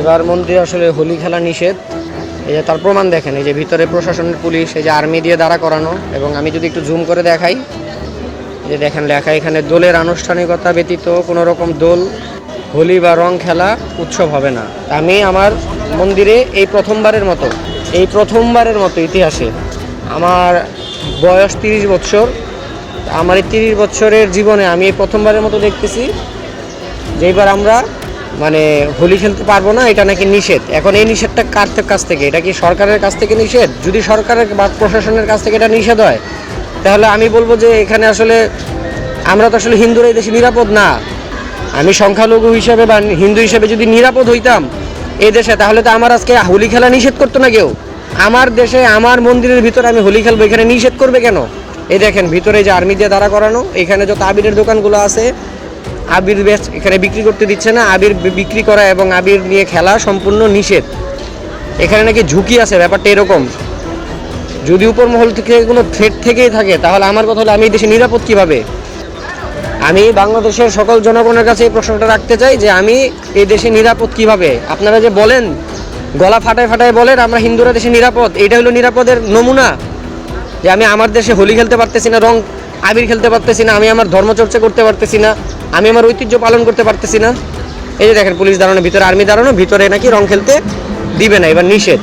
এবার মন্দিরে আসলে হোলি খেলা নিষেধ। এই যে তার প্রমাণ দেখেন, এই যে ভিতরে প্রশাসনের পুলিশ, এই যে আর্মি দিয়ে দাঁড়া করানো, এবং আমি যদি একটু জুম করে দেখাই যে দেখেন লেখা এখানে, দোলের আনুষ্ঠানিকতা ব্যতীত কোনো রকম দোল, হোলি বা রং খেলা উৎসব হবে না। আমি আমার মন্দিরে এই প্রথমবারের মতো, এই প্রথমবারের মতো ইতিহাসে আমার বয়স তিরিশ বছর আমার এই তিরিশ বছরের জীবনে আমি এই প্রথমবারের মতো দেখতেছি যে এবার আমরা মানে হোলি খেলতে পারব না, এটা নাকি নিষেধ। এখন এই নিষেধটা কার কাছ থেকে? এটা কি সরকারের কাছ থেকে নিষেধ? যদি সরকারের বা প্রশাসনের কাছ থেকে এটা নিষেধ হয়, তাহলে আমি বলব যে এখানে আসলে আমরা তো আসলে হিন্দুরা এই দেশে নিরাপদ না। আমি সংখ্যালঘু হিসেবে বা হিন্দু হিসেবে যদি নিরাপদ হইতাম এই দেশে, তাহলে তো আমার আজকে হোলি খেলা নিষেধ করতো না কেউ। আমার দেশে, আমার মন্দিরের ভিতরে আমি হোলি খেলব, এখানে নিষেধ করবে কেন? এই দেখেন, ভিতরে যে আর্মি দিয়ে দাঁড়া করানো, এখানে যত আবিরের দোকানগুলো আছে আবির বেশ এখানে বিক্রি করতে দিচ্ছে না, আবির বিক্রি করা এবং আবির নিয়ে খেলা সম্পূর্ণ নিষেধ। এখানে নাকি ঝুঁকি আছে, ব্যাপারটা এরকম। যদি উপর মহল থেকে কোনো থ্রেট থেকেই থাকে, তাহলে আমার কথা হলো, আমি এই দেশে নিরাপদ কীভাবে? আমি বাংলাদেশের সকল জনগণের কাছে এই প্রশ্নটা রাখতে চাই যে, আমি এই দেশে নিরাপদ কীভাবে? আপনারা যে বলেন, গলা ফাটায় ফাটায় বলেন, আমরা হিন্দুরা দেশে নিরাপদ, এটা হলো নিরাপদের নমুনা। যে আমি আমার দেশে হোলি খেলতে পারতেছি না, রং আবির খেলতে পারতেছি না, আমি আমার ধর্মচর্চা করতে পারতেছি না, আমি আমার ঐতিহ্য পালন করতে পারতেছি না। এই যে দেখেন, পুলিশ দাঁড়ানো ভিতরে, আর্মি দাঁড়ানো ভিতরে নাকি রং খেলতে দিবে না, এবার নিষেধ।